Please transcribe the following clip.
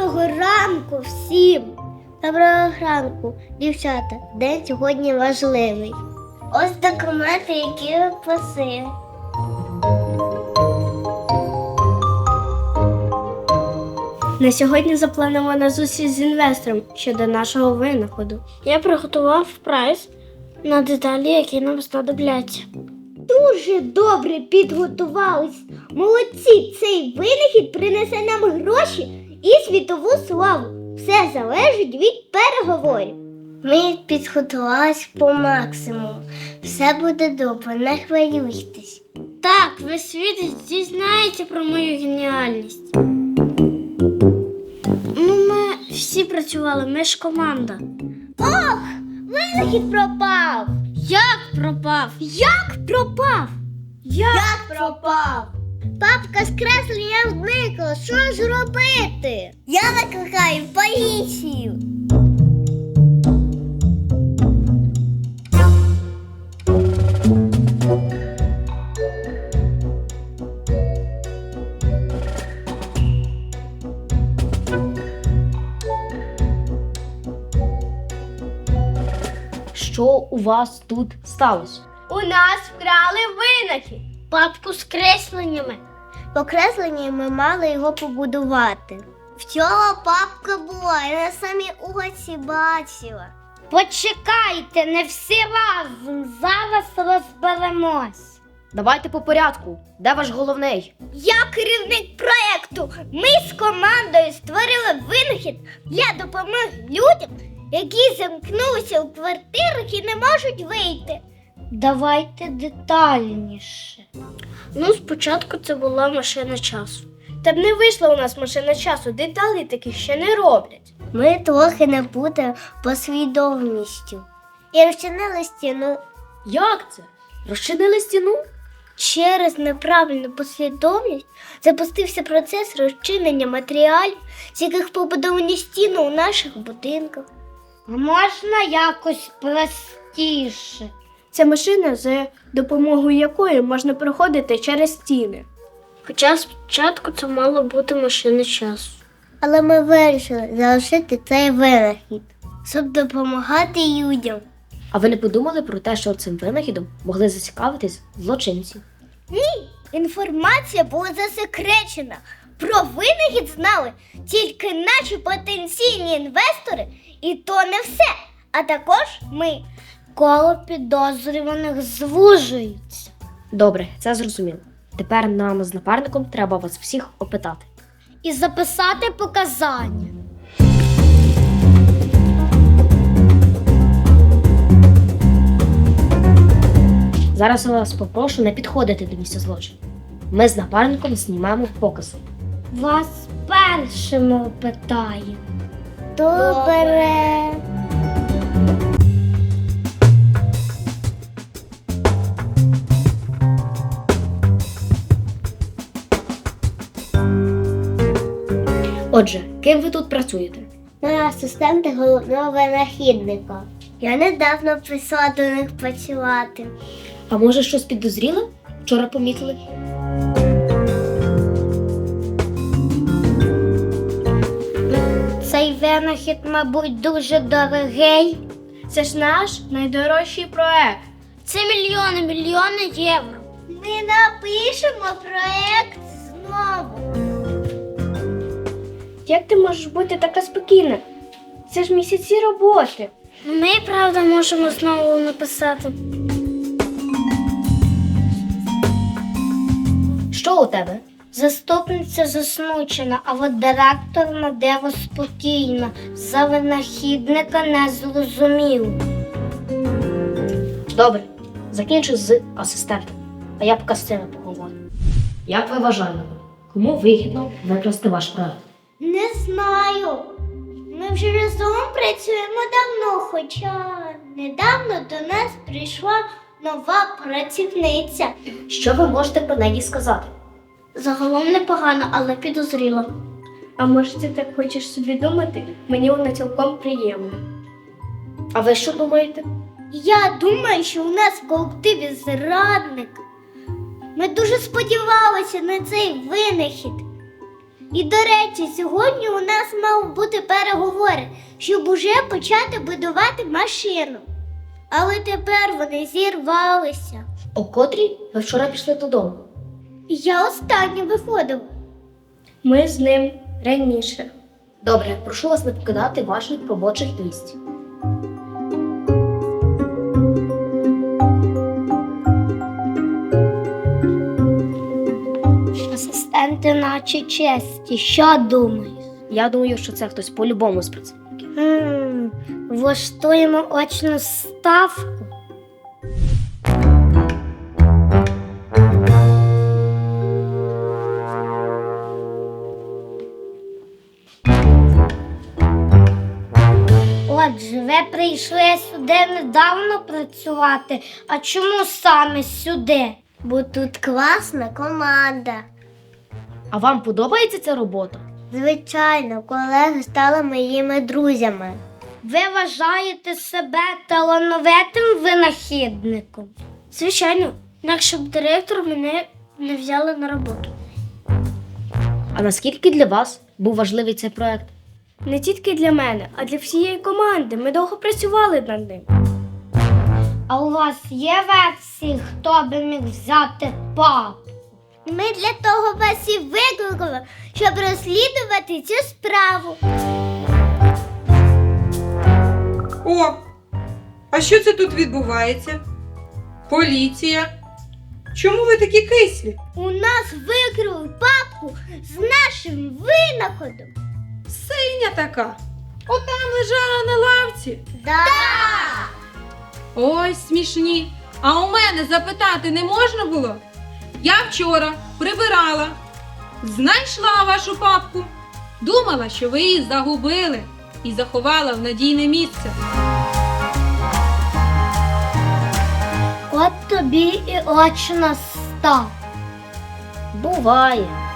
Доброго ранку всім! Доброго ранку, дівчата! День сьогодні важливий. Ось документи, які ви просили. На сьогодні запланована зустріч з інвестором щодо нашого винаходу. Я приготував прайс на деталі, які нам знадобляться. Дуже добре підготувались. Молодці, цей винахід принесе нам гроші і світову славу. Все залежить від переговорів. Ми підготувались по максимуму. Все буде добре, не хвилюйтесь. Так, весь світ дізнається про мою геніальність. Ну, ми всі працювали, ми ж команда. Ох, винахід пропав. Як пропав? Як пропав? Як, пропав? Папка з кресленням зникла. Що ж робити? Я викликаю поліцію. Що у вас тут сталося? У нас вкрали винахід. Папку з кресленнями. По кресленню ми мали його побудувати. В цього папка була, я на самі угоці бачила. Почекайте, не всі разом. Зараз розберемось. Давайте по порядку. Де ваш головний? Я керівник проєкту. Ми з командою створили винахід для допомоги людям, які замкнулися у квартирах і не можуть вийти. Давайте детальніше. Ну, спочатку це була машина часу. Та б не вийшла у нас машина часу, деталі такі ще не роблять. Ми трохи не будемо послідовністю. І розчинили стіну Як це? Розчинили стіну? Через неправильну послідовність запустився процес розчинення матеріалів, з яких побудовані стіни у наших будинках. Можна якось простіше. Це машина, за допомогою якої можна проходити через стіни. Хоча спочатку це мало бути машина часу. Але ми вирішили залишити цей винахід, щоб допомагати людям. А ви не подумали про те, що цим винахідом могли зацікавитись злочинці? Ні, інформація була засекречена. Про винахід знали тільки наші потенційні інвестори, і то не все. А також ми. Коло підозрюваних звужується. Добре, це зрозуміло. Тепер нам з напарником треба вас всіх опитати. І записати показання. Зараз я вас попрошу не підходити до місця злочину. Ми з напарником знімаємо покази. Вас першим опитає. Добре. Отже, ким ви тут працюєте? На асистенти головного винахідника. Я недавно прийшла до них працювати. А може щось підозріле? Вчора помітили? Цей винахід, мабуть, дуже дорогий. Це ж наш найдорожчий проект. Це мільйони, мільйони євро. Ми напишемо проект знову. Як ти можеш бути така спокійна? Це ж місяці роботи. Ми, правда, можемо знову написати. Що у тебе? Заступниця засмучена, а от директор Надева спокійна. За винахідника не зрозумів. Добре, закінчу з асистентом, а я поки з цими поговорю. Як ви вважаєте, кому вигідно викрасти ваш проект? Не знаю. Ми вже разом працюємо давно, хоча недавно до нас прийшла нова працівниця. Що ви можете про неї сказати? Загалом непогано, але підозріла. А може ти так хочеш собі думати? Мені вона цілком приємна. А ви що думаєте? Я думаю, що у нас в колективі зрадник. Ми дуже сподівалися на цей винахід. І до речі, сьогодні у нас мав бути переговори, щоб уже почати будувати машину. Але тепер вони зірвалися. О котрій ви вчора пішли додому. Я останнє виходила. Ми з ним раніше. Добре, прошу вас не покидати ваших робочих місць. Асистенти наче честі. Що думаєш? Я думаю, що це хтось по-любому з працівників. Хм, влаштуємо очну ставку. Отже, ви прийшли сюди недавно працювати. А чому саме сюди? Бо тут класна команда. А вам подобається ця робота? Звичайно, колеги стали моїми друзями. Ви вважаєте себе талановитим винахідником? Звичайно, інакше б директор мене не взяли на роботу. А наскільки для вас був важливий цей проект? Не тільки для мене, а для всієї команди. Ми довго працювали над ним. А у вас є версії, хто би міг взяти папу? Ми для того вас і викликали, щоб розслідувати цю справу. О, а що це тут відбувається? Поліція. Чому ви такі кислі? У нас викрили папку з нашим винаходом. Синя така. Отам лежала на лавці. Да. Ой, смішні. А у мене запитати не можна було? Я вчора прибирала, знайшла вашу папку. Думала, що ви її загубили і заховала в надійне місце. От тобі і очна став. Буває.